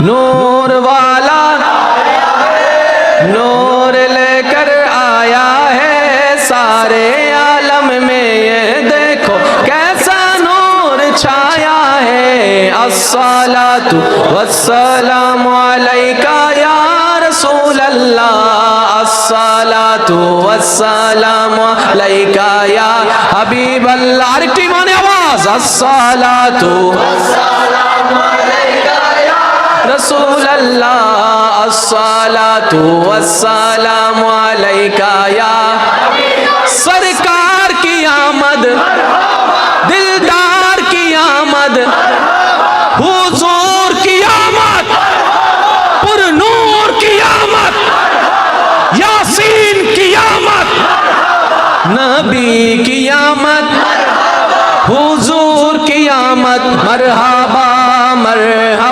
نور والا نور لے کر آیا ہے سارے عالم میں یہ دیکھو کیسا نور چھایا ہے۔ الصلاة والسلام علیکہ یا رسول اللہ الصلاة والسلام علیکہ یا حبیب اللہ۔ ہر ایک ٹیمان آواز۔ الصلاة رسول اللہ، الصلاة والسلام علیکہ یا سرکار کی آمد، دلدار کی آمد، حضور کی آمد، پر نور کی آمد، یاسین کی آمد، نبی کی آمد، حضور کی آمد، مرحبا مرحبا